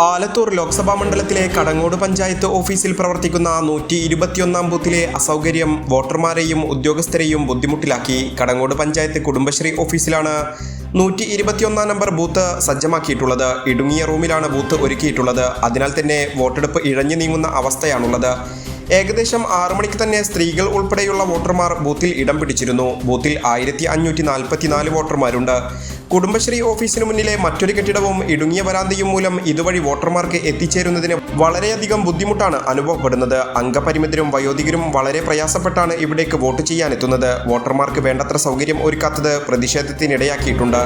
ആലത്തൂർ ലോക്സഭാ മണ്ഡലത്തിലെ കടങ്ങോട് പഞ്ചായത്ത് ഓഫീസിൽ പ്രവർത്തിക്കുന്ന നൂറ്റി ഇരുപത്തിയൊന്നാം ബൂത്തിലെ അസൗകര്യം വോട്ടർമാരെയും ഉദ്യോഗസ്ഥരെയും ബുദ്ധിമുട്ടിലാക്കി. കടങ്ങോട് പഞ്ചായത്ത് കുടുംബശ്രീ ഓഫീസിലാണ് നൂറ്റി ഇരുപത്തിയൊന്നാം നമ്പർ ബൂത്ത് സജ്ജമാക്കിയിട്ടുള്ളത്. ഇടുങ്ങിയ റൂമിലാണ് ബൂത്ത് ഒരുക്കിയിട്ടുള്ളത്. അതിനാൽ തന്നെ വോട്ടെടുപ്പ് ഇഴഞ്ഞു നീങ്ങുന്ന അവസ്ഥയാണുള്ളത്. ഏകദേശം ആറു മണിക്ക് തന്നെ സ്ത്രീകൾ ഉൾപ്പെടെയുള്ള വോട്ടർമാർ ബൂത്തിൽ ഇടം പിടിച്ചിരുന്നു. ബൂത്തിൽ ആയിരത്തി അഞ്ഞൂറ്റി നാൽപ്പത്തിനാല് വോട്ടർമാരുണ്ട്. കുടുംബശ്രീ ഓഫീസിന് മുന്നിലെ മറ്റൊരു കെട്ടിടവും ഇടുങ്ങിയ വരാന്തയും മൂലം ഇതുവഴി വോട്ടർമാർക്ക് എത്തിച്ചേരുന്നതിന് വളരെയധികം ബുദ്ധിമുട്ടാണ് അനുഭവപ്പെടുന്നത്. അംഗപരിമിതരും വയോധികരും വളരെ പ്രയാസപ്പെട്ടാണ് ഇവിടേക്ക് വോട്ട് ചെയ്യാനെത്തുന്നത്. വോട്ടർമാർക്ക് വേണ്ടത്ര സൗകര്യം ഒരുക്കാത്തത് പ്രതിഷേധത്തിനിടയാക്കിയിട്ടുണ്ട്.